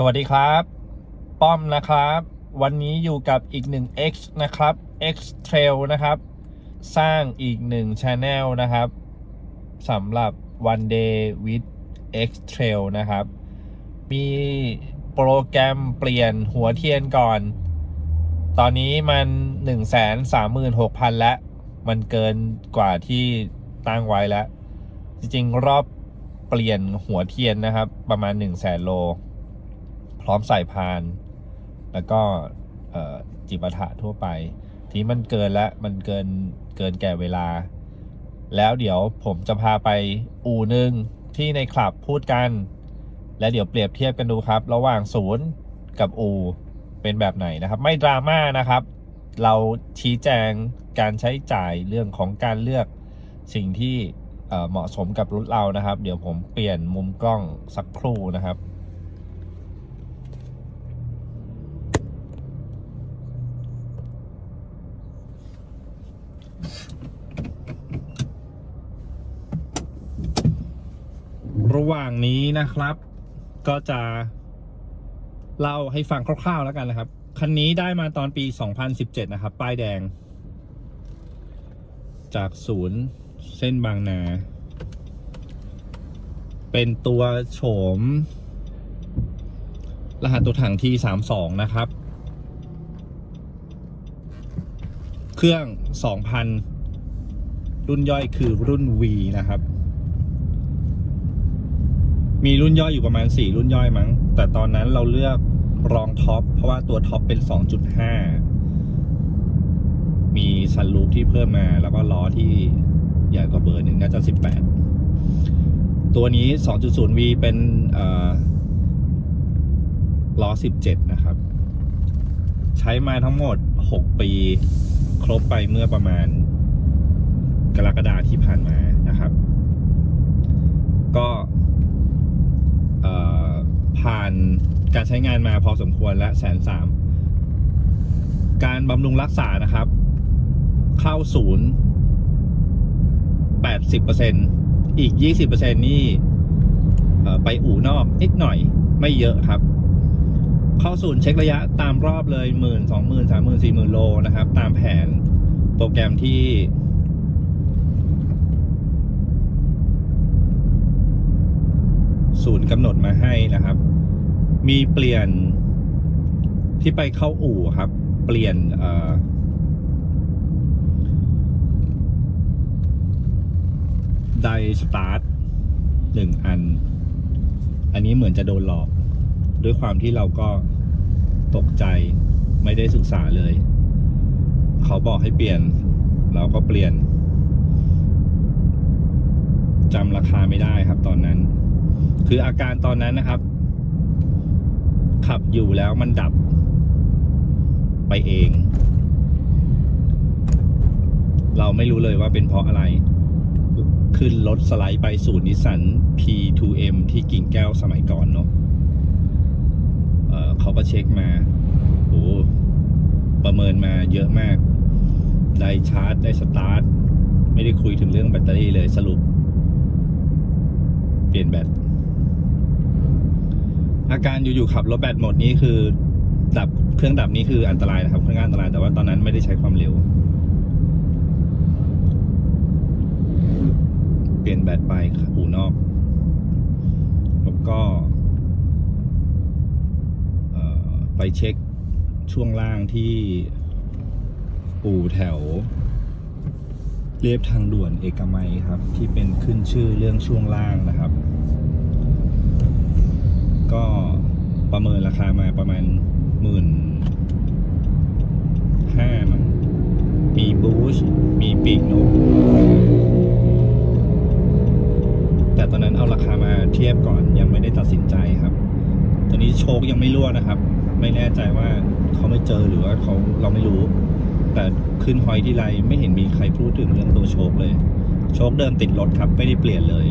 สวัสดีครับ ป้อมนะครับ วันนี้อยู่กับอีกหนึ่ง X นะครับ X Trail นะครับ สร้างอีกหนึ่ง Channel นะครับสำหรับ One Day with X Trail นะครับ มีโปรแกรมเปลี่ยนหัวเทียนก่อน ตอนนี้มัน 136,000 แล้ว มันเกินกว่าที่ตั้งไว้แล้ว จริงๆ รอบเปลี่ยนหัวเทียนนะครับ ประมาณ 1 0 0 0 0แสนโล ร้อมใส่พาน แล้วก็จิปาถะทั่วไป ทีมันเกินแล้วมันเกินเกินแก่เวลา แล้วเดี๋ยวผมจะพาไปอู่หนึ่งที่ในคลับพูดกัน และเดี๋ยวเปรียบเทียบกันดูครับ ระหว่างศูนย์กับอู่เป็นแบบไหนนะครับ ไม่ดราม่านะครับ เราชี้แจงการใช้จ่ายเรื่องของการเลือกสิ่งที่เอ่อเหมาะสมกับรถเรานะครับ เดี๋ยวผมเปลี่ยนมุมกล้องสักครู่นะครับ ว่างนี้นะครับ ก็จะเล่าให้ฟังคร่าวๆแล้วกันนะครับ คันนี้ได้มาตอนปี 2017 นะครับ ป้ายแดง จากศูนย์เส้นบางนา เป็นตัวโฉม รหัสตัวถังที่32 นะครับ เครื่อง 2,000 รุ่นย่อยคือรุ่น V นะครับ มีรุ่นย่อยอยู่ประมาณ 4 รุ่นย่อยมั้ง แต่ตอนนั้นเราเลือกรองท็อป เพราะว่าตัวท็อปเป็น 2.5 มีซันรูฟที่เพิ่มมา แล้วก็ล้อที่ใหญ่กว่าเบอร์หนึ่งน่าจะ 18 ตัวนี้ 2.0V เป็นเอ่อล้อ 17 นะครับ ใช้มาทั้งหมด 6 ปี ครบไปเมื่อประมาณ กรกฎาที่ผ่านมานะครับ ก็านการใช้งานมาพอสมควรและแสนสามการบำรุงรักษานะครับ เข้าศูนย์แปดสิบเปอร์เซ็นอีกยี่สิบเปอร์เซ็นนี่ไปอู่นอกนิดหน่อยไม่เยอะครับ เข้าศูนย์เช็คระยะตามรอบเลยหมื่นสองหมื่นสามหมื่นสี่หมื่นโลนะครับ ตามแผนโปรแกรมที่ศูนย์กำหนดมาให้นะครับ มีเปลี่ยนที่ไปเข้าอู่ครับ เปลี่ยนเออไดสตาร์ทหนึ่งอัน อันนี้เหมือนจะโดนหลอก ด้วยความที่เราก็ตกใจไม่ได้ศึกษาเลย เขาบอกให้เปลี่ยน เราก็เปลี่ยนจำราคาไม่ได้ครับตอนนั้น คืออาการตอนนั้นนะครับ ขับอยู่แล้วมันดับไปเอง เราไม่รู้เลยว่าเป็นเพราะอะไร ขึ้นรถสไลด์ไปศูนย์นิสสัน P2M ที่กิ่งแก้วสมัยก่อนเนาะเเขาก็เช็คมาโอ้ประเมินมาเยอะมาก ได้ชาร์จ ได้สตาร์ท ไม่ได้คุยถึงเรื่องแบตเตอรี่เลยสรุป เปลี่ยนแบต อาการอยู่ๆขับรถแบตหมดนี้คือดับเครื่องดับนี้คืออันตรายนะครับเครื่องอันตรายแต่ว่าตอนนั้นไม่ได้ใช้ความเร็ว เปลี่ยนแบตไปอู่นอกแล้วก็ไปเช็คช่วงล่างที่อู่แถวเรียบทางด่วนเอกมัยครับ ที่เป็นขึ้นชื่อเรื่องช่วงล่างนะครับ ก็ประเมินราคามาประมาณหมื่นห้ามั้งมีบูชมีปีกนกแต่ตอนนั้นเอาราคามาเทียบก่อนยังไม่ได้ตัดสินใจครับ ตอนนี้โชคยังไม่รั่วนะครับ ไม่แน่ใจว่าเขาไม่เจอหรือว่าเขาเราไม่รู้ แต่ขึ้นฮอยที่ไรไม่เห็นมีใครพูดถึงเรื่องตัวโชคเลย โชคเดิมติดรถครับ ไม่ได้เปลี่ยนเลย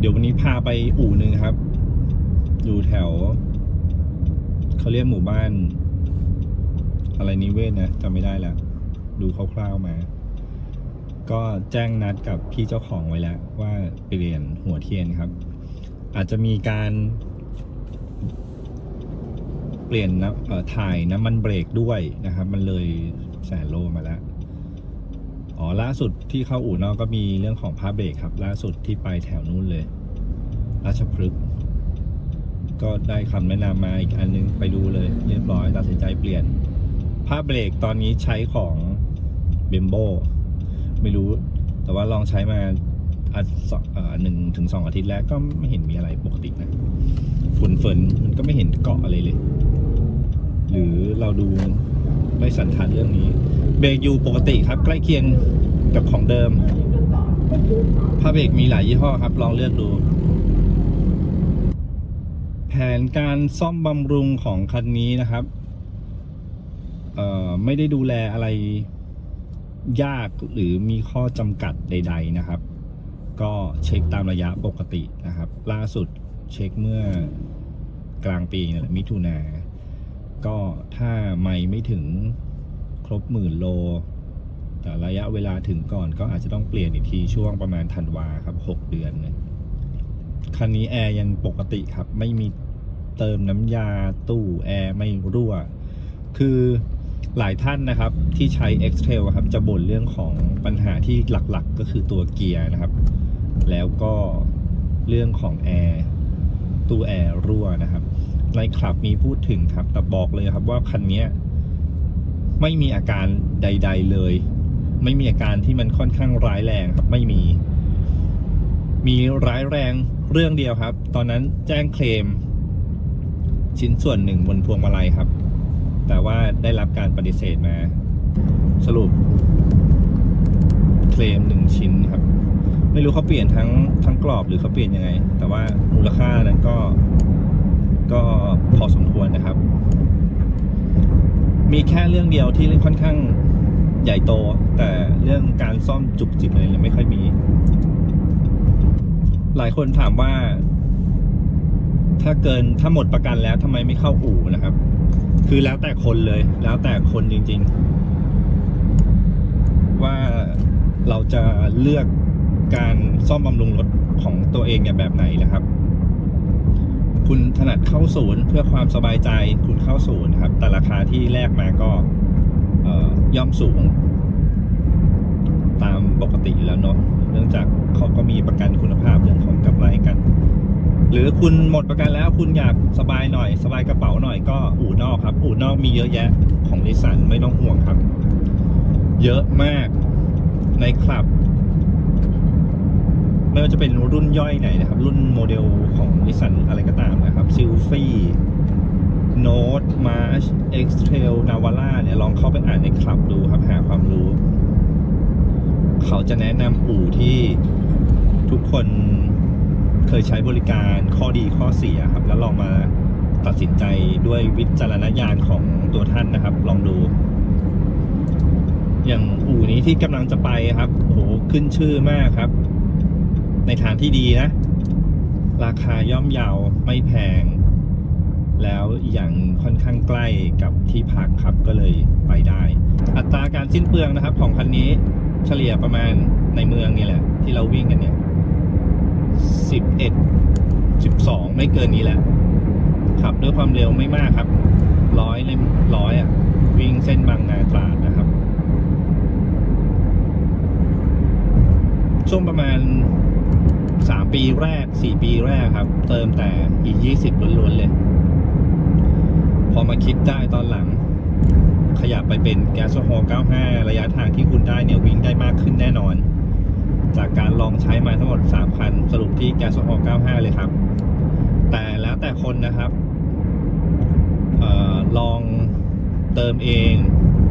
เดี๋ยววันนี้พาไปอู่หนึ่งครับ อยู่แถว เขาเรียกหมู่บ้าน อะไรนิเวศนะจำไม่ได้แล้ว ดูคร่าวๆมา ก็แจ้งนัดกับพี่เจ้าของไว้แล้ว ว่าเปลี่ยนหัวเทียนครับ อาจจะมีการเปลี่ยนนะถ่ายน้ำมันเบรกด้วยนะครับ มันเลยแสนโลมาแล้ว อ๋อล่าสุดที่เข้าอู่นอกก็มีเรื่องของผ้าเบรกครับ ล่าสุดที่ไปแถวนู้นเลย ราชพฤกษ์ก็ได้คำแนะนำมาอีกอันนึงไปดูเลย เรียบร้อยตัดสินใจเปลี่ยนผ้าเบรกตอนนี้ใช้ของเบมโบไม่รู้ แต่ว่าลองใช้มาอาทิตย์หนึ่งถึงสองอาทิตย์แรกก็ไม่เห็นมีอะไรปกตินะฝุ่นฝนมันก็ไม่เห็นเกาะอะไรเลย หรือเราดูไม่สันทัดเรื่องนี้ เบรกอยู่ปกติครับ ใกล้เคียงกับของเดิมผ้าเบรกมีหลายยี่ห้อครับ ลองเลือกดู แผนการซ่อมบำรุงของคันนี้นะครับ เอ่อ ไม่ได้ดูแลอะไรยากหรือมีข้อจำกัดใด ๆนะครับ ก็เช็คตามระยะปกตินะครับ ล่าสุดเช็คเมื่อกลางปีนะมิถุนาก็ถ้าไม่ไม่ถึง รบหมื่นโล แต่ระยะเวลาถึงก่อนก็อาจจะต้องเปลี่ยนอีกทีช่วงประมาณธันวาครับหกเดือนเนี่ยคันนี้แอร์ยังปกติครับ ไม่มีเติมน้ำยาตู้แอร์ไม่รั่ว คือหลายท่านนะครับที่ใช้ x t r a i l ครับ จะบ่นเรื่องของปัญหาที่หลักๆก็คือตัวเกียร์นะครับ แล้วก็เรื่องของแอร์ตู้แอร์รั่วนะครับ ในคลับมีพูดถึงครับ แต่บอกเลยครับว่าคันนี้ ไม่มีอาการใด ๆเลย ไม่มีอาการที่มันค่อนข้างร้ายแรงครับไม่มี มีร้ายแรงเรื่องเดียวครับ ตอนนั้นแจ้งเคลม ชิ้นส่วนหนึ่งบนพวงมาลัยครับ แต่ว่าได้รับการปฏิเสธมา สรุป เคลมหนึ่งชิ้นครับ ไม่รู้เขาเปลี่ยนทั้งทั้งกรอบหรือเขาเปลี่ยนยังไง แต่ว่ามูลค่านั้นก็ก็พอสมควรนะครับ มีแค่เรื่องเดียวที่เรื่องค่อนข้างใหญ่โต แต่เรื่องการซ่อมจุกจิกอะไรไม่ค่อยมี หลายคนถามว่า ถ้าเกินถ้าหมดประกันแล้วทำไมไม่เข้าอู่นะครับ คือแล้วแต่คนเลย แล้วแต่คนจริง ๆ ว่าเราจะเลือกการซ่อมบำรุงรถของตัวเองเนี่ยแบบไหนนะครับ คุณถนัดเข้าศูนย์เพื่อความสบายใจคุณเข้าศูนย์ครับ แต่ราคาที่แลกมาก็ย่อมสูง ตามปกติอยู่แล้วเนาะเนื่องจากเขาก็มีประกันคุณภาพเรื่องของกำไรกัน หรือคุณหมดประกันแล้วคุณอยากสบายหน่อย สบายกระเป๋าหน่อยก็อู่นอกครับ อู่นอกมีเยอะแยะของนิสสันไม่ต้องห่วงครับ เยอะมากในคลับ ไม่ว่าจะเป็นรุ่นย่อยไหนนะครับ รุ่นโมเดลของนิสสันอะไรก็ตามนะครับซิลฟี่โน้ตมาร์ชเอ็กซ์เทลนาวาร่าเนี่ย ลองเข้าไปอ่านในคลับดูครับหาความรู้ เขาจะแนะนำอู่ที่ทุกคนเคยใช้บริการข้อดีข้อเสียครับ แล้วลองมาตัดสินใจด้วยวิจารณญาณของตัวท่านนะครับ ลองดู อย่างอู่นี้ที่กำลังจะไปครับโหขึ้นชื่อมากครับ ในทางที่ดีนะ ราคาย่อมเยาวไม่แพง แล้วอย่างค่อนข้างใกล้กับที่พักครับก็เลยไปได้ อัตราการสิ้นเปลืองนะครับ ของคันนี้เฉลี่ยประมาณในเมืองนี่แหละ ที่เราวิ่งกันเนี่ยสิบเอ็ดสิบสองไม่เกินนี้แหละ ขับด้วยความเร็วไม่มากครับร้อยเลยร้อยอะ วิ่งเส้นบางนาตราดนะครับ ช่วงประมาณ สามปีแรกสี่ปีแรกครับ เติมแต่อียี่สิบล้วนๆเลย พอมาคิดได้ตอนหลัง ขยับไปเป็นแก๊สโซฮอล์95 ระยะทางที่คุณได้เนี่ย วิ่งได้มากขึ้นแน่นอน จากการลองใช้มาทั้งหมด 3 คัน สรุปที่แก๊สโซฮอล์95 เลยครับ แต่แล้วแต่คนนะครับออลองเติมเอง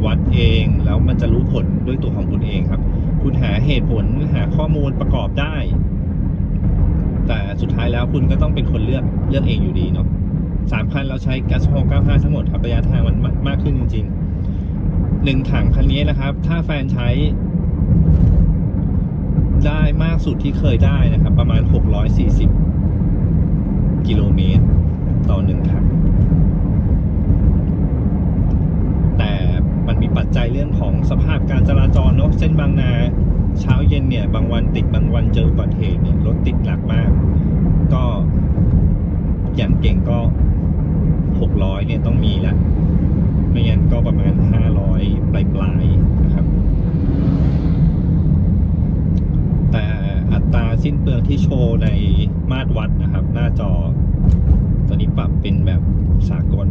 วัดเองแล้วมันจะรู้ผลด้วยตัวของคุณเองครับ คุณหาเหตุผลหาข้อมูลประกอบได้ แต่สุดท้ายแล้วคุณก็ต้องเป็นคนเลือกเลือกเองอยู่ดีเนาะสามคันเราใช้แก๊สโฮ95 ทั้งหมดครับระยะทางมันมากมากขึ้นจริงๆหนึ่งถังคันนี้นะครับ ถ้าแฟนใช้ ได้มากสุดที่เคยได้นะครับ ประมาณ 640 กิโลเมตร ต่อหนึ่งถังแต่มันมีปัจจัยเรื่องของสภาพการจราจรเนาะเส้นบางนา เช้าเย็นเนี่ย บางวันติดบางวันเจออุบัติเหตุเนี่ยรถติดหนักมาก ก็อย่างเก่งก็หกร้อยเนี่ยต้องมีละไม่งั้นก็ประมาณห้าร้อยปลายปลายๆนะครับ แต่อัตราสิ้นเปลืองที่โชว์ในมาตรวัดนะครับ หน้าจอ ตอนนี้ปรับเป็นแบบสากล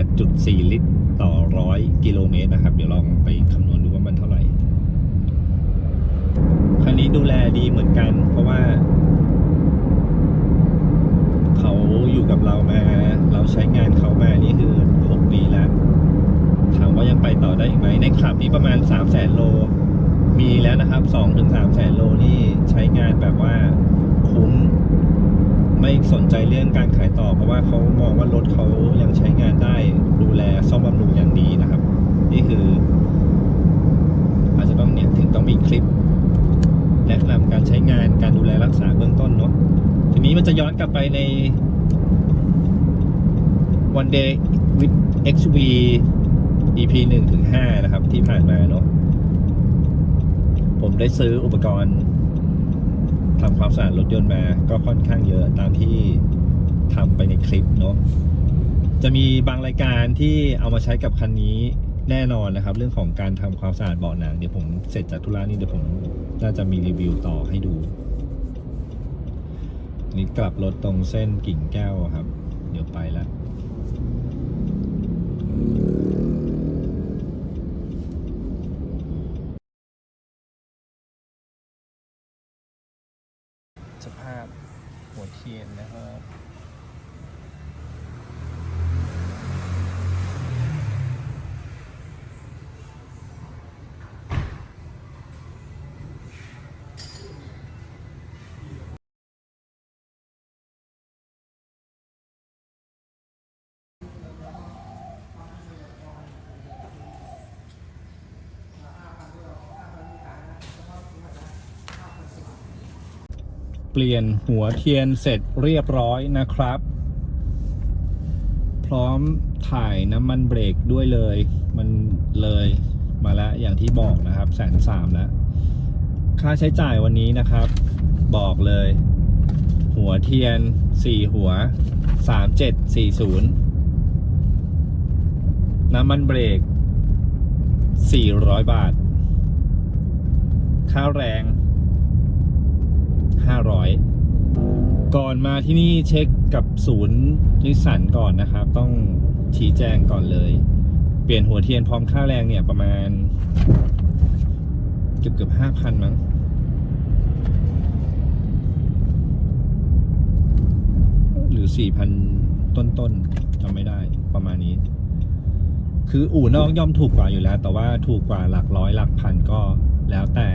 8.4 ลิตรต่อร้อยกิโลเมตรนะครับ เดี๋ยวลองไปคำนวณดูว่ามันเท่าไหร่ คันนี้ดูแลดีเหมือนกัน เพราะว่า เขาอยู่กับเรามา เราใช้งานเขามานี่คือ6ปีแล้ว ถามว่ายังไปต่อได้อีกไหมในขับนี้ประมาณ3 0 0แสนโล มีแล้วนะครับ2ถึง3แสนโลนี่ใช้งานแบบว่าคุ้ม ไม่สนใจเรื่องการขายต่อ เพราะว่าเขามองว่ารถเขายังใช้งานได้ ดูแลซ่อมบำรุงอย่างดีนะครับ นี่คือ อาจจะต้องเนี่ยถึงต้องมีคลิป แนะนำการใช้งานการดูแลรักษาเบื้องต้นเนาะทีนี้มัน จะย้อนกลับไปใน one day with XV EP 1ถึง5นะครับ ที่ผ่านมาเนาะผมได้ซื้ออุปกรณ์ทำความสะอาดรถยนต์มา ก็ค่อนข้างเยอะตามที่ทำไปในคลิปเนาะจะมีบางรายการที่เอามาใช้กับคันนี้แน่นอนนะครับ เรื่องของการทำความสะอาดเบาะหนังเดี๋ยวผมเสร็จจากธุระนี่เดี๋ยวผมน่าจะมีรีวิวต่อให้ดู นี่กลับรถตรงเส้นกิ่งแก้วครับ เดี๋ยวไปแล้วสภาพหัวเทียนนะครับ เปลี่ยนหัวเทียนเสร็จเรียบร้อยนะครับ พร้อมถ่ายน้ำมันเบรกด้วยเลย มันเลยมาแล้วอย่างที่บอกนะครับแสนสามแล้วค่าใช้จ่ายวันนี้นะครับ บอกเลย หัวเทียนสี่หัวสามเจ็ดสี่ศูนย์น้ำมันเบรกสี่ร้อยบาท ค่าแรง 500 ก่อนมาที่นี่เช็คกับศูนย์นิสสันก่อนนะครับ ต้องชี้แจงก่อนเลย เปลี่ยนหัวเทียนพร้อมค่าแรงเนี่ยประมาณ เกือบเกือบห้าพันมั้งหรือสี่พันต้นๆจำไม่ได้ประมาณนี้ คืออู่นอกย่อมถูกกว่าอยู่แล้ว แต่ว่าถูกกว่าหลักร้อยหลักพันก็แล้วแต่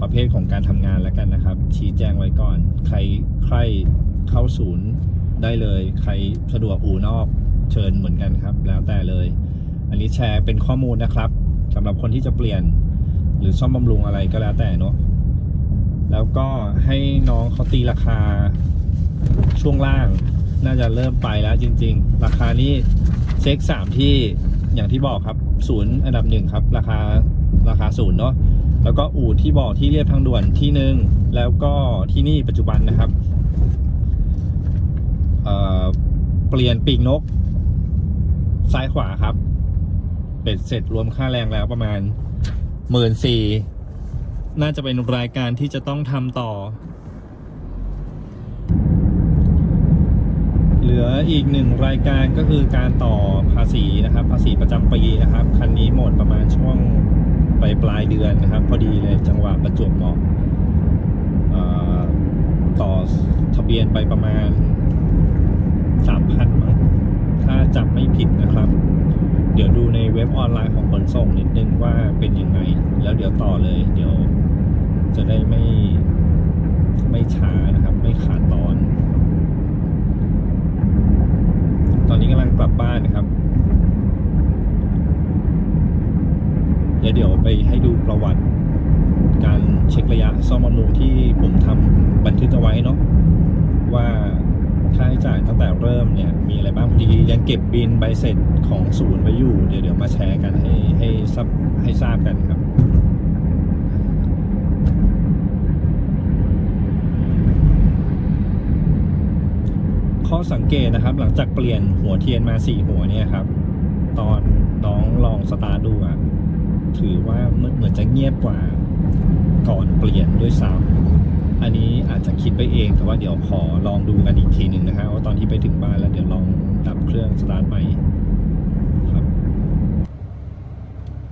ประเภทของการทำงานแล้วกันนะครับ ชี้แจงไว้ก่อน ใครใครเข้าศูนย์ได้เลย ใครสะดวกอู่นอกเชิญเหมือนกันครับ แล้วแต่เลย อันนี้แชร์เป็นข้อมูลนะครับสำหรับคนที่จะเปลี่ยน หรือซ่อมบำรุงอะไรก็แล้วแต่เนาะแล้วก็ให้น้องเขาตีราคาช่วงล่าง น่าจะเริ่มไปแล้วจริง ๆ ราคานี้เช็คสามที่อย่างที่บอกครับศูนย์อันดับหนึ่งครับ ราคาราคาศูนย์เนาะ แล้วก็อู่ที่บอกที่เรียบทางด่วนที่หนึ่งแล้วก็ที่นี่ปัจจุบันนะครับเเปลี่ยนปีกนก ซ้ายขวาครับ เป็ดเสร็จรวมค่าแรงแล้วประมาณหมื่นสี่น่าจะเป็นรายการที่จะต้องทำต่อ เหลืออีกหนึ่งรายการก็คือการต่อภาษีนะครับ ภาษีประจำปีนะครับ คันนี้หมดประมาณช่วง ไปปลายเดือนนะครับ พอดีเลยจังหวะประจวบเหมาะต่อทะเบียนไปประมาณสามพันมั้งถ้าจำไม่ผิดนะครับ เดี๋ยวดูในเว็บออนไลน์ของขนส่งนิดนึงว่าเป็นยังไง แล้วเดี๋ยวต่อเลย เดี๋ยวจะได้ไม่ไม่ช้านะครับ ไม่ขาดตอน ตอนนี้กำลังกลับบ้านนะครับ แล้วเดี๋ยวไปให้ดูประวัติ การเช็คระยะซ่อมบำรุงที่ผมทำบันทึกเอาไว้เนาะว่าค่าใช้จ่ายตั้งแต่เริ่มเนี่ยมีอะไรบ้างพอดียังเก็บบินใบเสร็จของศูนย์ไว้อยู่ เดี๋ยวเดี๋ยวมาแชร์กันให้ให้ทราบให้ทราบกันครับข้อสังเกตนะครับหลังจากเปลี่ยนหัวเทียนมาสี่หัวเนี่ยครับ ตอนน้องลองสตาร์ดูอะ ถือว่าเหมือนจะเงียบกว่าก่อนเปลี่ยนด้วยซ้ำอันนี้อาจจะคิดไปเองแต่ว่าเดี๋ยวขอลองดูกันอีกทีหนึ่งนะฮะว่าตอนที่ไปถึงบ้านแล้วเดี๋ยวลองดับเครื่องสตาร์ทใหม่ครับ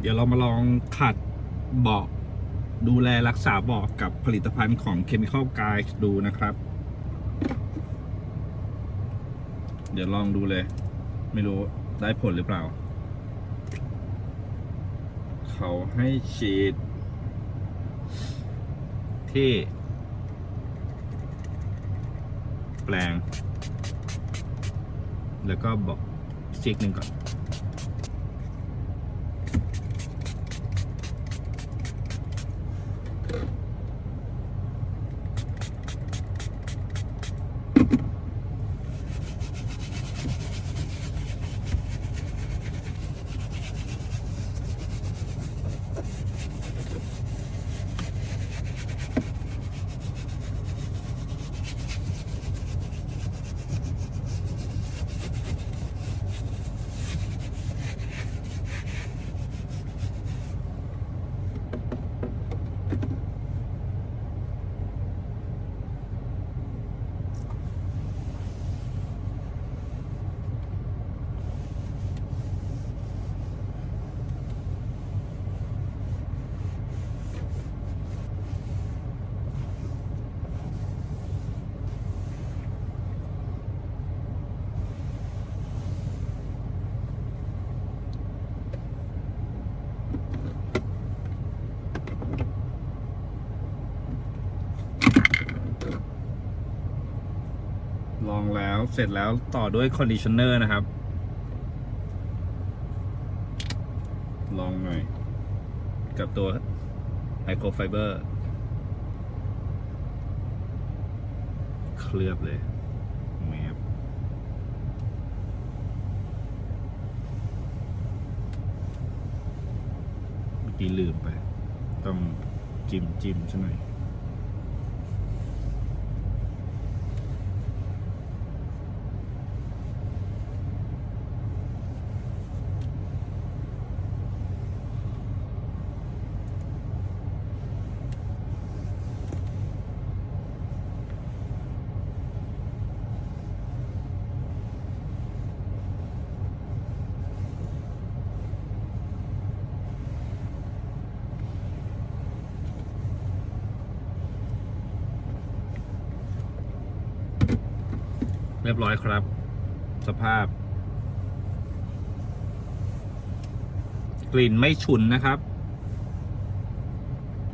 เดี๋ยวเรามาลองขัดเบาะดูแลรักษาเบาะกับผลิตภัณฑ์ของ Chemical Guide ดูนะครับ เดี๋ยวลองดูเลย ไม่รู้ได้ผลหรือเปล่า เขาให้ฉีด ที่ แปลง แล้วก็บอกซีกหนึ่งก่อน องแล้วเสร็จแล้วต่อด้วยคอนดิชเนอร์นะครับ ลองหน่อย กับตัวไมโครไฟเบอร์ เคลือบเลยแมบเมื่อกี้ลืมไป ต้องจิ้มจิ้มซะหน่อย รียบร้อยครับ สภาพ กลิ่นไม่ฉุนนะครับ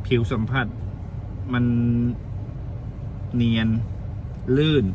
ผิวสัมผัส มันเนียนลื่น